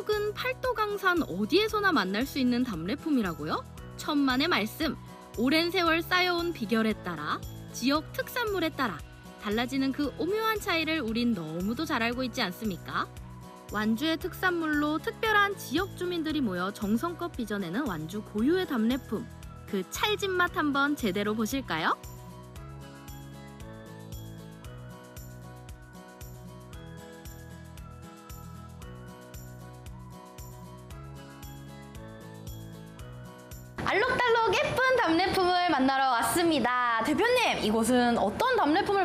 떡은 팔도 강산 어디에서나 만날 수 있는 답례품이라고요? 천만의 말씀. 오랜 세월 쌓여온 비결에 따라 지역 특산물에 따라 달라지는 그 오묘한 차이를 우린 너무도 잘 알고 있지 않습니까? 완주의 특산물로 특별한 지역 주민들이 모여 정성껏 빚어내는 완주 고유의 답례품. 그 찰진 맛 한번 제대로 보실까요?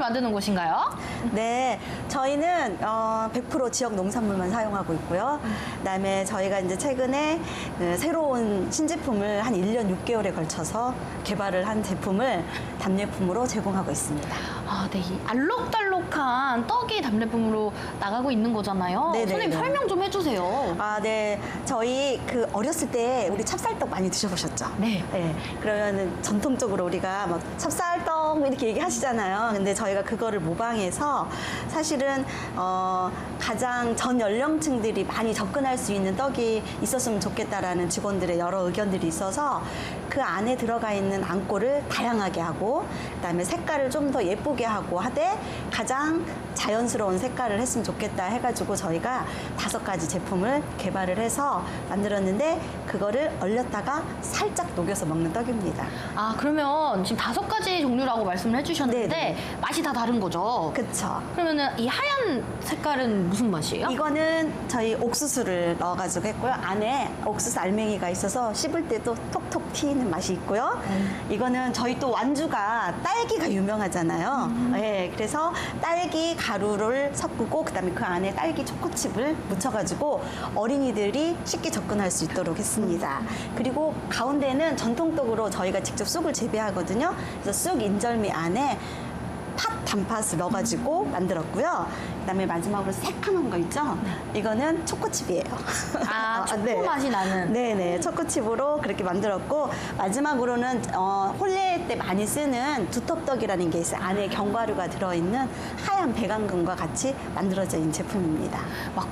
만드는 곳인가요? 네, 저희는 어, 100% 지역 농산물만 사용하고 있고요. 그다음에 저희가 이제 최근에 그 새로운 신제품을 한 1년 6개월에 걸쳐서 개발을 한 제품을 답례품으로 제공하고 있습니다. 아, 네. 이 알록달록 한 떡이 답례품으로 나가고 있는 거잖아요. 네네, 선생님 네. 설명 좀 해주세요. 아, 네. 저희 그 어렸을 때 우리 찹쌀떡 많이 드셔보셨죠? 네. 네. 그러면은 전통적으로 우리가 막 찹쌀떡 이렇게 얘기하시잖아요. 근데 저희가 그거를 모방해서 사실은 어, 가장 전 연령층들이 많이 접근할 수 있는 떡이 있었으면 좋겠다라는 직원들의 여러 의견들이 있어서 그 안에 들어가 있는 안고를 다양하게 하고 그다음에 색깔을 좀 더 예쁘게 하고 하되 가장 张 자연스러운 색깔을 했으면 좋겠다 해가지고 저희가 다섯 가지 제품을 개발을 해서 만들었는데 그거를 얼렸다가 살짝 녹여서 먹는 떡입니다. 아, 그러면 지금 다섯 가지 종류라고 말씀을 해주셨는데 네네. 맛이 다 다른 거죠? 그쵸? 그러면은 이 하얀 색깔은 무슨 맛이에요? 이거는 저희 옥수수를 넣어가지고 했고요. 안에 옥수수 알맹이가 있어서 씹을 때도 톡톡 튀는 맛이 있고요. 이거는 저희 또 완주가 딸기가 유명하잖아요. 네, 그래서 딸기 가루를 섞고 그다음에 그 안에 딸기 초코칩을 묻혀가지고 어린이들이 쉽게 접근할 수 있도록 했습니다. 그리고 가운데는 전통떡으로 저희가 직접 쑥을 재배하거든요. 그래서 쑥 인절미 안에 팥 단팥을 넣어가지고 만들었고요. 그다음에 마지막으로 새카만 거 있죠? 이거는 초코칩이에요. 아, 초코 네. 맛이 나는. 네네 초코칩으로 그렇게 만들었고 마지막으로는 어, 홀레 때 많이 쓰는 두텁떡이라는 게 있어요. 안에 견과류가 들어있는 하얀 백안금과 같이 만들어져 있는 제품입니다. 막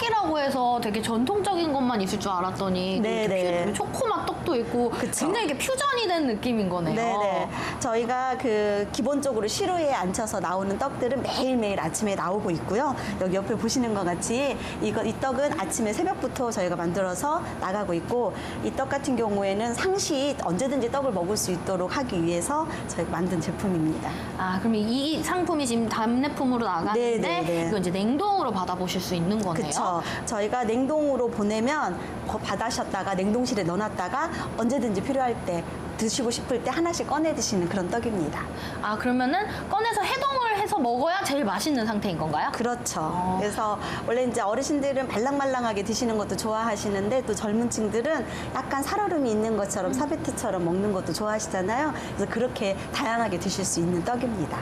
떡이라고 해서 되게 전통적인 것만 있을 줄 알았더니 네, 이렇게 네. 퓨- 초코맛 떡도 있고 그쵸. 굉장히 이게 퓨전이 된 느낌인 거네요. 네네. 저희가 그 기본적으로 시루에 앉혀서 나오는 떡들은 매일매일 아침에 나오고 있고요. 여기 옆에 보시는 것 같이 이거, 이 떡은 아침에 새벽부터 저희가 만들어서 나가고 있고 이 떡 같은 경우에는 상시 언제든지 떡을 먹을 수 있도록 하기 위해서 저희가 만든 제품입니다. 아, 그럼 이 상품이 지금 답례품으로 나가는데 네, 네, 네. 이거 이제 냉동으로 받아보실 수 있는 거네요. 그쵸. 저희가 냉동으로 보내면 거- 받아셨다가 냉동실에 넣어놨다가 언제든지 필요할 때 드시고 싶을 때 하나씩 꺼내 드시는 그런 떡입니다. 아, 그러면은 꺼내서 해동을 해서 먹어야 제일 맛있는 상태인 건가요? 그렇죠. 어. 그래서 원래 이제 어르신들은 말랑말랑하게 드시는 것도 좋아하시는데 또 젊은 층들은 약간 살얼음이 있는 것처럼 사베트처럼 먹는 것도 좋아하시잖아요. 그래서 그렇게 다양하게 드실 수 있는 떡입니다.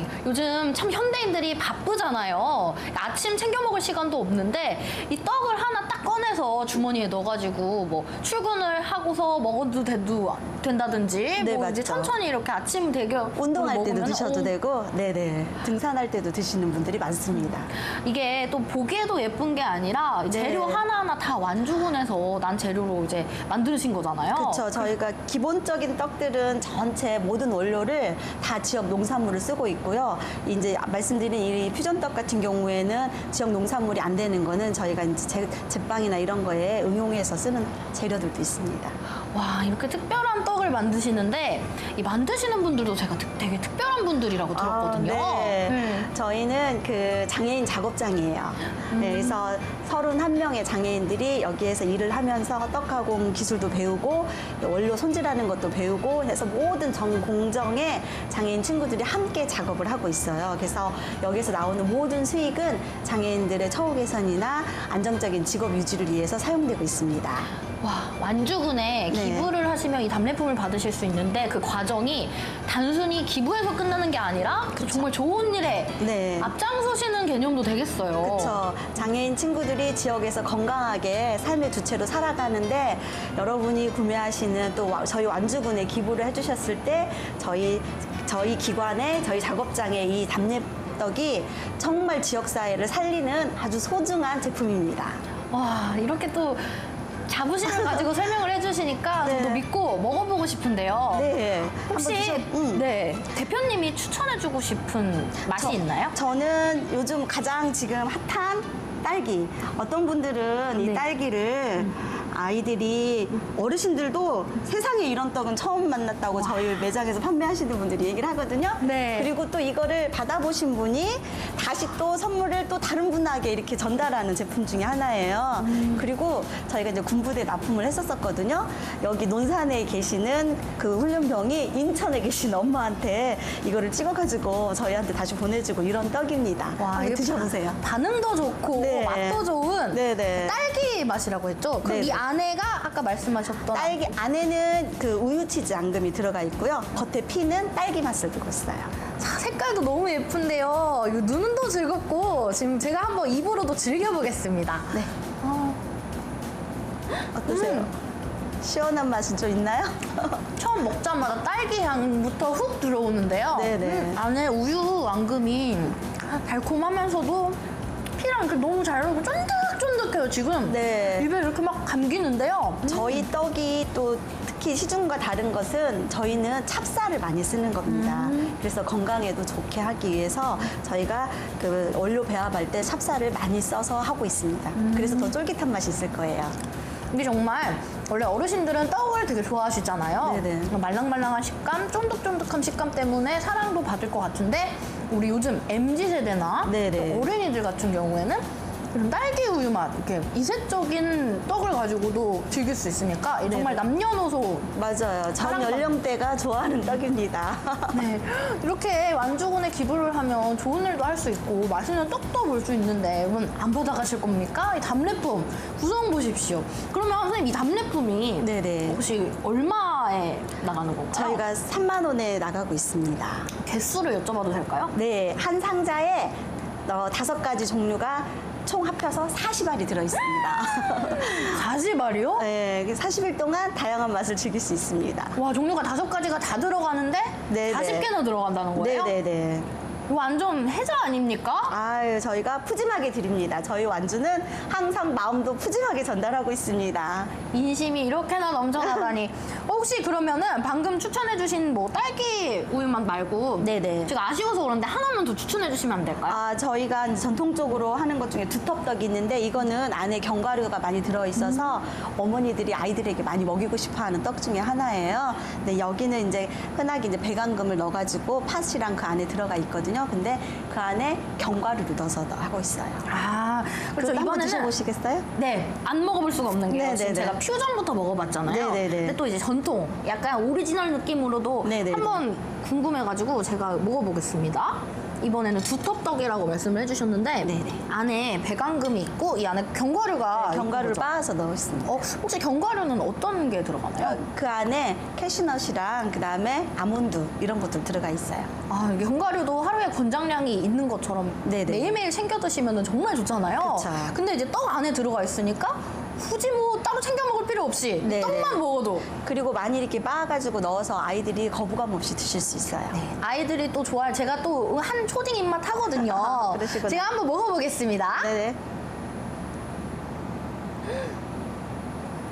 예, 요즘 참 현대인들이 바쁘잖아요. 아침 챙겨 먹을 시간도 없는데 이 떡을 하나 딱 꺼내서 주머니에 넣어가지고 뭐 출근을 하고서 먹어도 돼도 된다든지 네, 뭐 이제. 천천히 이렇게 아침 대교 운동할 때도 드셔도 어, 되고, 네네. 등산할 때도 드시는 분들이 많습니다. 이게 또 보기에도 예쁜 게 아니라 네. 재료 하나하나 다 완주군에서 난 재료로 이제 만드신 거잖아요. 그렇죠. 저희가 기본적인 떡들은 전체 모든 원료를 다 지역 농산물을 쓰고 있고요. 이제 말씀드린 이 퓨전떡 같은 경우에는 지역 농산물이 안 되는 거는 저희가 이제 제, 제 빵이나 이런 거에 응용해서 쓰는 재료들도 있습니다. 와 이렇게 특별한 떡을 만드시는데 이 만드시는 분들도 제가 특- 되게 특별한 분들이라고 들었거든요. 아, 네. 네. 저희는 그 장애인 작업장이에요. 네, 그래서 31명의 장애인들이 여기에서 일을 하면서 떡가공 기술도 배우고 원료 손질하는 것도 배우고 해서 모든 전 공정에 장애인 친구들이 함께 작업을 하고 있어요. 그래서 여기서 나오는 모든 수익은 장애인들의 처우 개선이나 안정적인 직업 유지를 위해서 사용되고 있습니다. 와 완주군에 네. 기부를 하시면 이 답례품을 받으실 수 있는데 그 과정이 단순히 기부해서 끝나는 게 아니라 정말 좋은 일에 네. 앞장서시는 개념도 되겠어요. 그렇죠. 장애인 친구들이 지역에서 건강하게 삶의 주체로 살아가는데 여러분이 구매하시는 또 와- 저희 완주군에 기부를 해주셨을 때 저희 저희 기관에 저희 작업장에 이 답례 떡이 정말 지역 사회를 살리는 아주 소중한 제품입니다. 와, 이렇게 또 자부심을 가지고 설명을 해주시니까 네. 저도 믿고 먹어보고 싶은데요. 네. 혹시 드셔- 음. 네 대표님이 추천해주고 싶은 맛이 저- 있나요? 저는 요즘 가장 지금 핫한 딸기. 어떤 분들은 네. 이 딸기를 아이들이 어르신들도 세상에 이런 떡은 처음 만났다고 저희 매장에서 판매하시는 분들이 얘기를 하거든요. 네. 그리고 또 이거를 받아보신 분이 다시 또 선물을 또 다른 분에게 이렇게 전달하는 제품 중에 하나예요. 음. 그리고 저희가 이제 군부대 납품을 했었었거든요. 여기 논산에 계시는 그 훈련병이 인천에 계신 엄마한테 이거를 찍어가지고 저희한테 다시 보내주고 이런 떡입니다. 한번 이게 드셔보세요. 바- 반응도 좋고 네. 맛도 좋은 네네. 딸 기 맛이라고 했죠? 그럼 네네. 이 안에가 아까 말씀하셨던 딸기 안에는 그 우유 치즈 앙금이 들어가 있고요. 겉에 피는 딸기 맛을 두고 있어요. 자, 색깔도 너무 예쁜데요. 이거 눈도 즐겁고 지금 제가 한번 입으로도 즐겨보겠습니다. 네. 어, 어떠세요? 음. 시원한 맛은 좀 있나요? 처음 먹자마자 딸기 향부터 훅 들어오는데요. 네네. 음, 안에 우유 앙금이 달콤하면서도 피랑 이렇게 너무 잘 어울리고 쫀득 쫀득해요, 지금. 네. 입에 이렇게 막 감기는데요. 저희 떡이 또 특히 시중과 다른 것은 저희는 찹쌀을 많이 쓰는 겁니다. 음. 그래서 건강에도 좋게 하기 위해서 저희가 그 원료 배합할 때 찹쌀을 많이 써서 하고 있습니다. 음. 그래서 더 쫄깃한 맛이 있을 거예요. 이게 정말 원래 어르신들은 떡을 되게 좋아하시잖아요. 네네. 말랑말랑한 식감, 쫀득쫀득한 식감 때문에 사랑도 받을 것 같은데 우리 요즘 MZ 세대나 네네. 또 어린이들 같은 경우에는 이런 딸기 우유 맛 이렇게 이색적인 떡을 가지고도 즐길 수 있으니까 이 정말. 남녀노소 맞아요. 전 사랑받- 연령대가 좋아하는 떡입니다. 네. 이렇게 완주군에 기부를 하면 좋은 일도 할 수 있고 맛있는 떡도 볼 수 있는데 여러분 안 받아가실 겁니까? 이 답례품 구성 보십시오. 그러면 선생님 이 답례품이 네네. 혹시 얼마에 나가는 건가요? 저희가 3만 원에 나가고 있습니다. 개수를 여쭤봐도 될까요? 네, 한 상자에 어, 다섯 가지 종류가 총 합쳐서 40알이 들어있습니다. 가지말이요? 네, 40일 동안 다양한 맛을 즐길 수 있습니다. 와 종류가 다섯 가지가 다 들어가는데 네네. 40개나 들어간다는 거예요? 네네네. 완전 해자 아닙니까? 아유, 저희가 푸짐하게 드립니다. 저희 완주는 항상 마음도 푸짐하게 전달하고 있습니다. 인심이 이렇게나 넘쳐나다니. 어, 혹시 그러면은 방금 추천해주신 뭐 딸기 우유맛 말고 네네. 제가 아쉬워서 그런데 하나만 더 추천해주시면 안 될까요? 아, 저희가 이제 전통적으로 하는 것 중에 두텁떡이 있는데 이거는 안에 견과류가 많이 들어있어서 어머니들이 아이들에게 많이 먹이고 싶어 하는 떡 중에 하나예요. 근데 여기는 이제 흔하게 이제 배강금을 넣어가지고 팥이랑 그 안에 들어가 있거든요. 근데 그 안에 견과류를 넣어서 하고 있어요. 아, 그렇죠. 이번에는 드셔보시겠어요? 네, 안 먹어볼 수가 없는 게요. 네네네. 지금 제가 퓨전부터 먹어봤잖아요. 네네네. 근데 또 이제 전통, 약간 오리지널 느낌으로도 네네네. 한번 궁금해가지고 제가 먹어보겠습니다. 이번에는 두텁떡이라고 말씀을 해주셨는데 네네. 안에 배강금이 있고 이 안에 견과류가 있는 견과류를. 빻아서 넣었습니다. 어, 혹시 견과류는 어떤 게 들어가나요? 그 안에 캐시넛이랑 그 다음에 아몬드 이런 것들 들어가 있어요. 아, 이게 견과류도 하루에 권장량이 있는 것처럼 네네. 매일매일 챙겨 드시면 정말 좋잖아요. 그쵸. 근데 이제 떡 안에 들어가 있으니까 굳이 뭐 따로 챙겨 먹을 필요 없이 네네. 떡만 먹어도 그리고 많이 이렇게 빻아가지고 넣어서 아이들이 거부감 없이 드실 수 있어요. 아이들이 또 좋아할 제가 또 한 초딩 입맛 하거든요. 그러시구나. 제가 한번 먹어보겠습니다. 네네.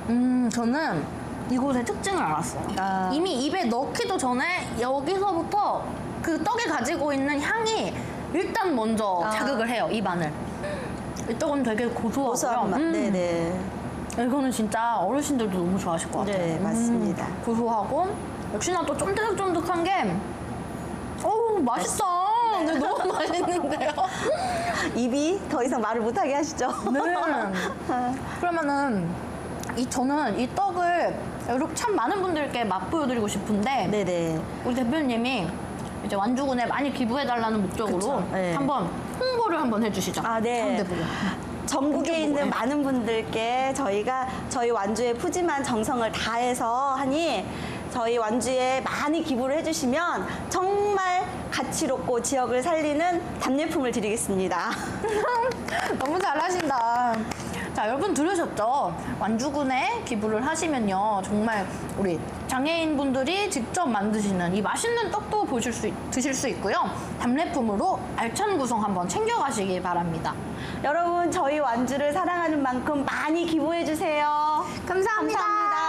음, 저는 이곳의 특징을 알았어요. 아. 이미 입에 넣기도 전에 여기서부터 그 떡이 가지고 있는 향이 일단 먼저 아. 자극을 해요, 입안을. 이 떡은 되게 고소하고요. 고소한 맛. 음. 네네. 이거는 진짜 어르신들도 너무 좋아하실 것 같아요. 네, 맞습니다. 음, 고소하고 역시나 또 쫀득쫀득한 게 어우 맛있어. 근데 너무 맛있는데요. 입이 더 이상 말을 못하게 하시죠? 네. 그러면은 이 저는 이 떡을 이렇게 참 많은 분들께 맛보여드리고 싶은데 네네. 우리 대표님이 이제 완주군에 많이 기부해달라는 목적으로 그쵸, 네. 한번 홍보를 한번 해주시죠. 아, 네. 전국에 있는? 많은 분들께 저희가 저희 완주에 푸짐한 정성을 다해서 하니 저희 완주에 많이 기부를 해주시면 정말 가치롭고 지역을 살리는 답례품을 드리겠습니다. 너무 잘하신다. 자 여러분 들으셨죠? 완주군에 기부를 하시면요. 정말 우리 장애인분들이 직접 만드시는 이 맛있는 떡도 보실 수, 있- 드실 수 있고요. 답례품으로 알찬 구성 한번 챙겨가시기 바랍니다. 여러분 저희 완주를 사랑하는 만큼 많이 기부해 주세요. 감사합니다. 감사합니다.